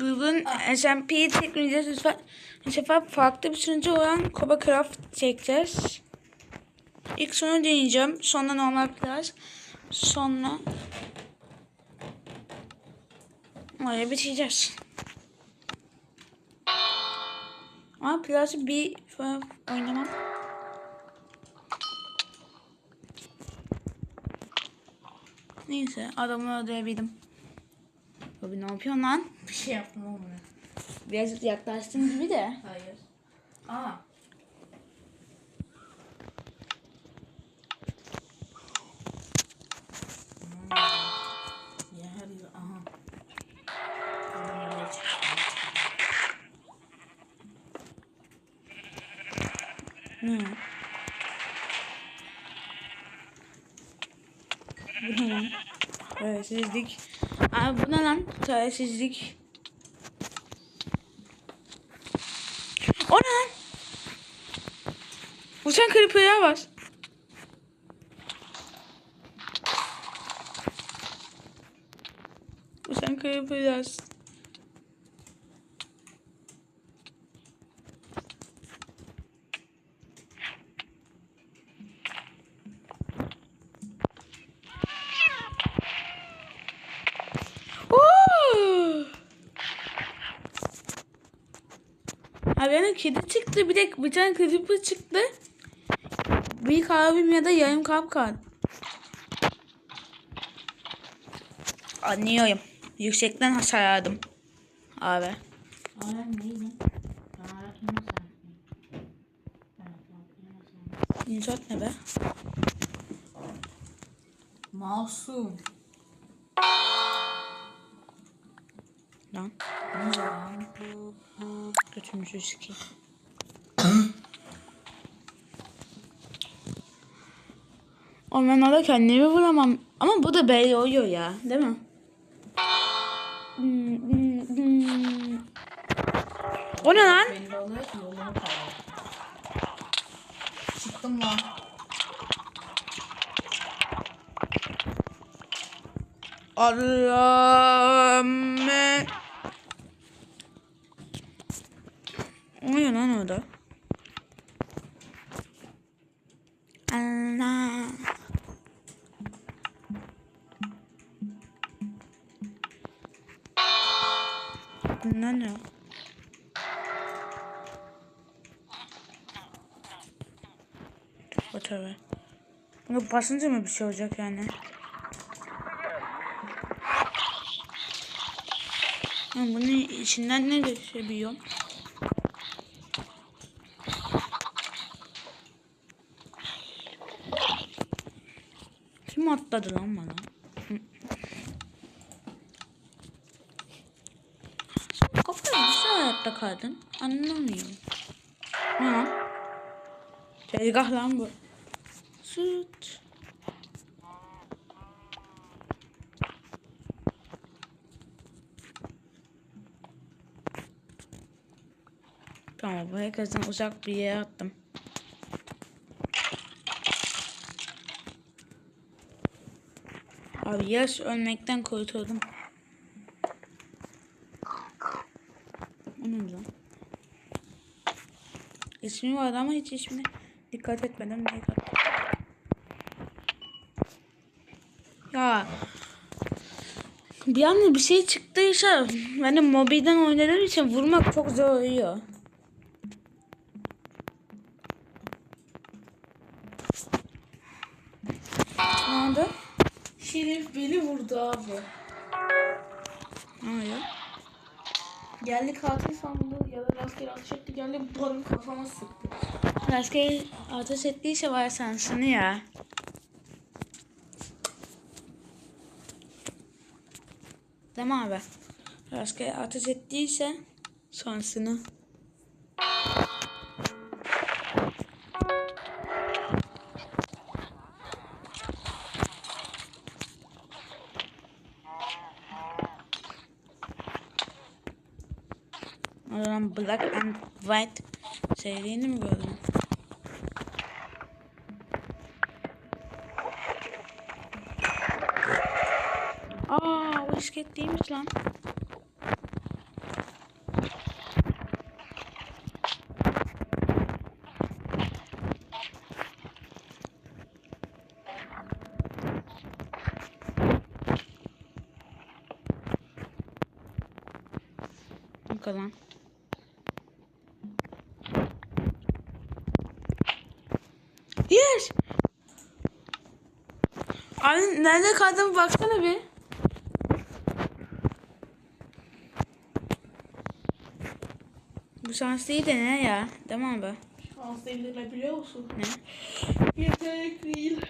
Bugün SMP teknolojisi bu sefer- farklı bir sunucu olan Koba Craft çekeceğiz. İlk sonu deneyeceğim. Sonra normal plaj. Sonra öyle bitireceğiz. Ama plajı bir oynamam. Neyse adamı öldürebildim. Abi ne yapıyorsun lan? Bir şey yaptım oğlum ya. Biraz yaklaştın gibi de. Hayır. Aa. Ne? Bu ne lan? Tersizlik. Aa bu ne lan? Tersizlik. O ne lan? Bu sen creeper'a bas. Bu Benim kedi çıktı bir de bir tane creeper çıktı. Büyük abim ya da yarım kalp kaldı. Anlıyorum. Yüksekten hasar aldım. Abi. İnsat ne be? Masum. Lan. Götümüzü sikeyim. Oğlum ben orada kendimi vuramam. Ama bu da belli oluyor ya. Değil mi? Hmm, hmm, hmm. O ne lan? Ki. Çıktım lan. Allah'ım. O ne lan orada? Allah. Bunlar ne? Whatever. Bunu basınca mı bir şey olacak yani? Ya bunun içinden ne geçebiliyor? Kim atladı lan bana? Kafayı nasıl hayatta kaldın? Anlamıyorum. Ha? Tezgah lan bu. Süt. Tamam bu herkesten uzak bir yere attım. Abi yaş ölmekten kurtuldum. O ne lan? İsmi vardı ama hiç ismi dikkat etmedim. Dikkat. Ya bir anda bir şey çıktıysa benim mobilden oynadığım için vurmak çok zor oluyor. Ne oldu? Şerif beni vurdu abi. Oluyor? Geldi katil sandı ya da rastgele ateş etti geldi benim kafama sıktı. Rastgele ateş ettiyse var sensin ya. Değil mi abi? Rastgele ateş ettiyse şansını. Black and White sevdiğini mi gördün? Aa, o isket değilmiş lan. kalan. Abi nerede kaldığımı baksana bir. Bu şans değil de ne ya? Mi abi? Şans değil ne biliyor musun? Ne? Yetenek değil.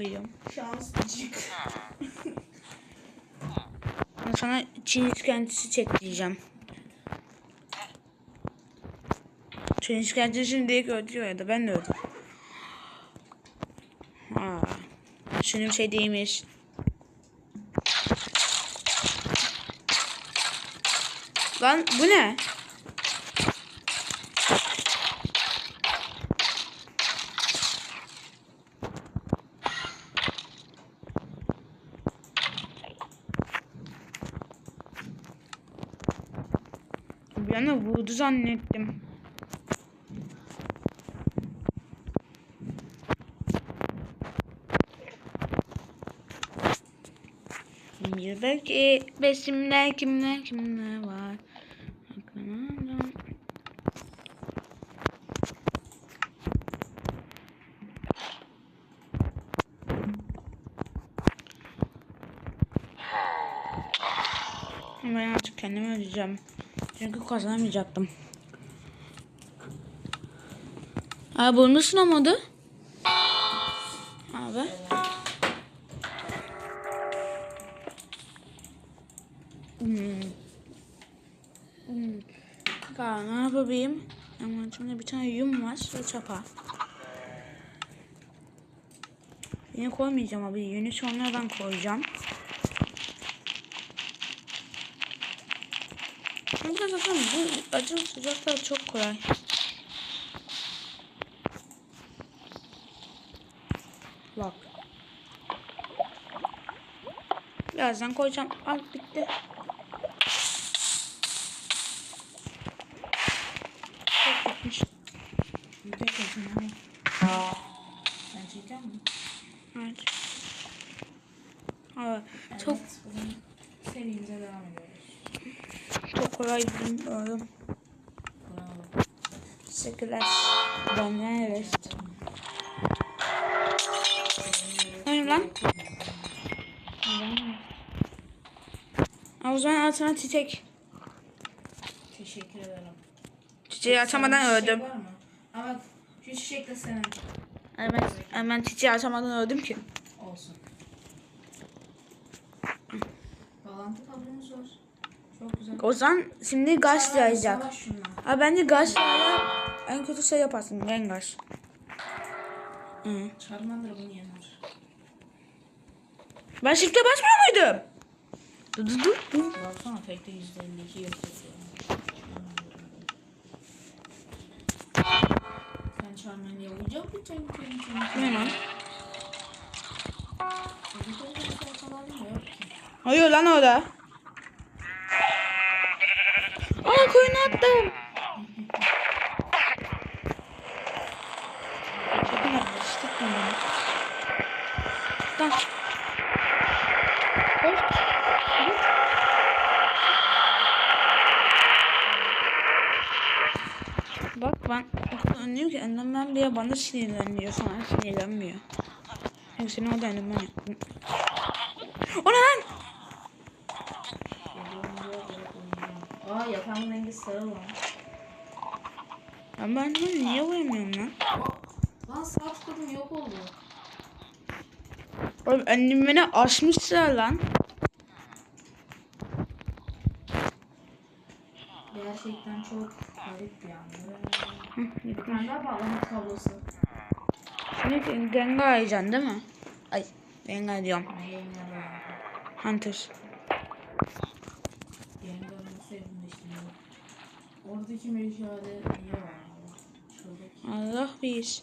Biliyorum. Şanscık. Ben sana Çin işkencesi çektireceğim. Çin işkencesi şimdi ilk öldürüyor ya da ben de öldüm. Aa, şunun şey değilmiş. Lan bu ne? Anda vurdu zannettim. Belki besimler kimler kimler var. Bakalım. Ben artık kendimi ödeyeceğim. Çünkü kazanamayacaktım. Abi bu nasıl olmadı? Abi. Hmm. Hmm. Daha ne yapayım? Ama şimdi bir tane yum var ve çapa. Yine koymayacağım abi. Yünü sonradan koyacağım. Burada zaten bu acı sıcaklar çok kolay. Bak. Birazdan koyacağım. Al bitti. Çok bitmiş. Video kesin ama. Çekiyor musun? Evet. Evet. Çok Evet, serimize devam ediyoruz. çok kolay bilmiyorum. Bravo. Teşekkürler. Benden evet. Hayır lan. O zaman altına çiçek. Teşekkür ederim. Çiçeği açamadan öldüm. Ama şu çiçek de senin Hemen, hemen çiçeği açamadan öldüm ki. olsun. Bağlantı kablomuz var. Çok güzel. O zaman şimdi gaz yayacak. Abi bence gaz en kötü şey yaparsın. Rengaş. Hı. Charmander bunu yener. Ben shift'e basmıyor muydum? Dı dı dı. Baksana fake'de %52 gösteriyor. Sen Charmander'e vuracak mı? Çek çek çek. Ne lan? Çocukların bir ortalarda mı yok ki? Hayır lan orada. Aa koyunu attım. Yapmıştık mı bunu? Lan. Koş. Bak ben o kadar önlüyorum ki Enderman bile bana sinirleniyor. Sana sinirlenmiyor. Çünkü seni orada Enderman yaptım. O ne lan? Aa yatağımın rengi sarı lan. Ben ben bunu niye vuramıyorum lan? Lan sağ tıkladım yok oldu. Oğlum Enderman'i açmışlar lan. Gerçekten çok anda. Hı, Bir tane daha bağlama kablosu. Şimdi Gengar arayacaksın değil mi? Ay Gengar diyorum. Hunter. Sevdim de şimdi. Oradaki meşale niye var? Allah bir.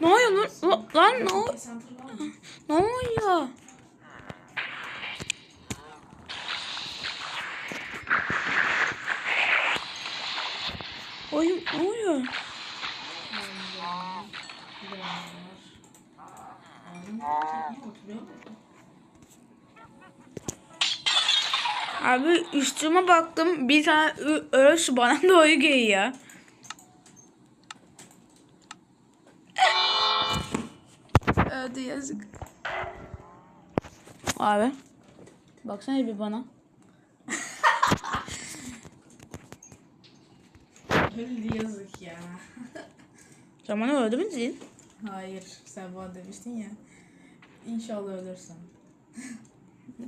Ne oluyor lan? Lan, ne, ol- Sen tırmanır mısın? ne oluyor? oluyor? Abi üstüme baktım bir tane örs bana doğru geliyor. Abi. Baksana bir bana. Öldü yazık ya. Sen bana öldü mü dedin? Hayır sen bana demiştin ya. İnşallah ölürsün.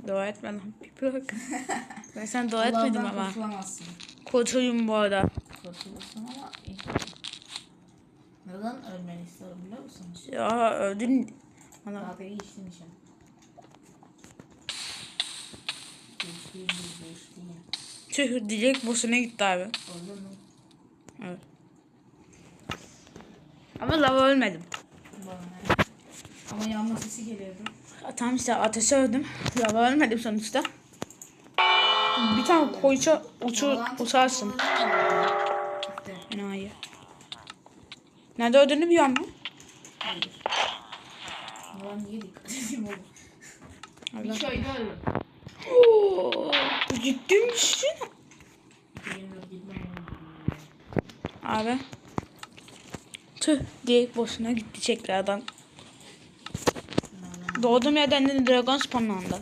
Dua etme lan. Bir bırak. Ben sen dua etmedim Allah'tan ama. kurtulamazsın. Kurtulayım bu arada. Kurtulursun ama inşallah. Neden ölmeni istiyorum biliyor musun? Ya öldün. Bana Dalga geçtiğin için. Tüh dilek boşuna gitti abi. Evet. Ama lava ölmedim. Ama yanma sesi geliyordu. Tamam işte ateşe öldüm. Lava ölmedim sonuçta. Bir tane koyça uçur, uçarsın. Enayi. Nerede öldüğünü biliyor musun? Hayır. Ulan niye dikkat edeyim oğlum? Bir köyde öldüm. Ciddi misin? Abi. Tüh direkt boşuna gitti tekrardan. Doğduğum yerden de dragon spawnlandı.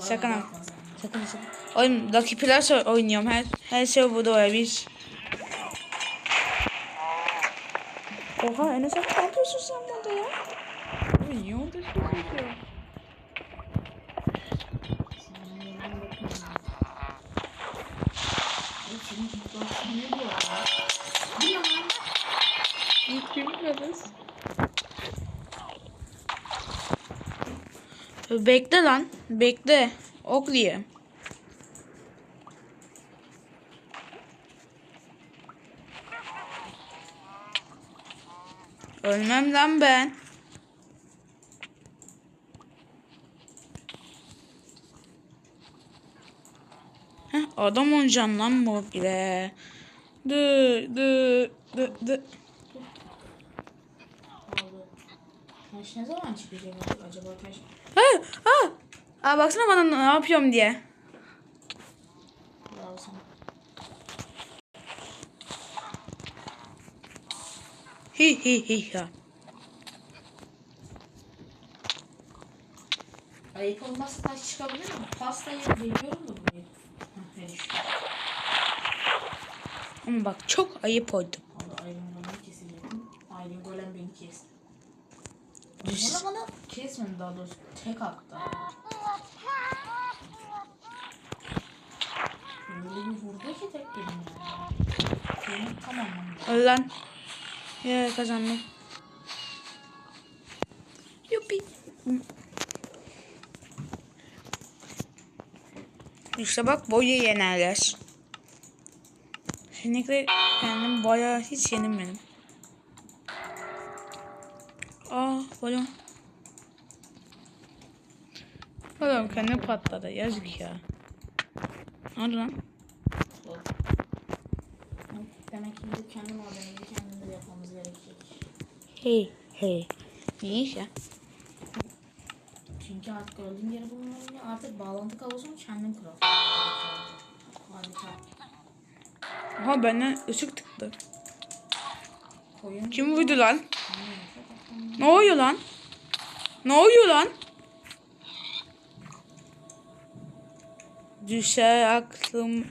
Sakın ha. Sakın sakın. Lucky Plus oynuyorum. Her, her şey burada var biz. Oha Enes abi ne yapıyorsun sen burada ya? Oy niye orada şey yapıyor? Bekle lan. Bekle. Okliye. Ölmem lan ben. Heh, adam olacağım lan bu bile. Dı dı dı dı. Oldu. Taş ne zaman çıkacak acaba taş? Ha, ha. Aa, baksana bana ne yapıyorum diye. Bravo sana. Hi hi hi ha. Ayıp olmazsa taş çıkabilir mi? Pastayı veriyorum da buraya. Ama bak çok ayıp oldu. Düz. Bana bana kesmedi daha doğrusu. Tek attı. Öyle bir vurdu ki tek yedim yani. Benim tamamım. Öl lan. Ya kazandım. Yuppi. İşte bak boyu yenerler. Kesinlikle kendim bayağı hiç yenilmedim. Aa balon. Balon kendi patladı. Yazık ya. Oldu lan? Demek ki biz kendi malzememizi kendimiz yapmamız gerekecek. Hey hey. Ne iş ya? Çünkü artık öldüğüm yeri bulmuyorum ya. Artık bağlantı kablosunu kendim kurar. Harika. Aha benden ışık tıktı. Koyun. Kim vurdu lan? Hmm. Ne oluyor lan? Ne oluyor lan? Düşer aklım.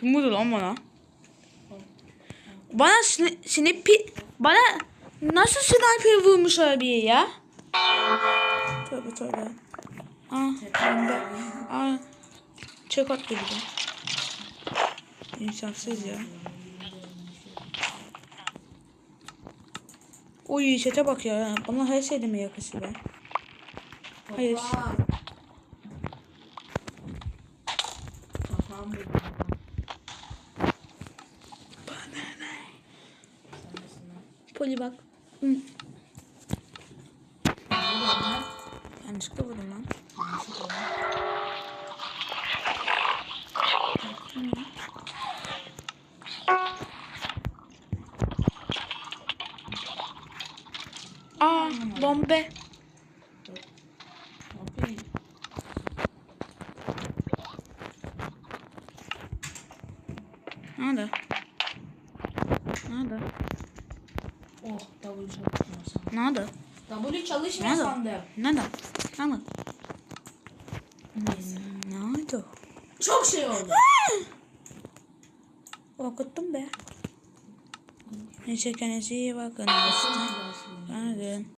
Kim vurdu lan bana? Bana sni- snipi... Bana nasıl sniper vurmuş olabilir ya? Tövbe tövbe. Aa, ben de... Aa, çek at gibi. İnsafsız ya. Oy çete bak ya. Bana her şeyde mi yakışıyor be? Hayır. Poli bak. Hı. Yanlışlıkla vurdum lan. Bombe. Yapayım? Nerede? Nerede? Oh W çalışmıyor sandım. Nerede? W çalışmıyor Nerede? sandım. Neyse. Nerede? Çok şey oldu. Korkuttum be. Neyse kendinize iyi bakın. Hadi.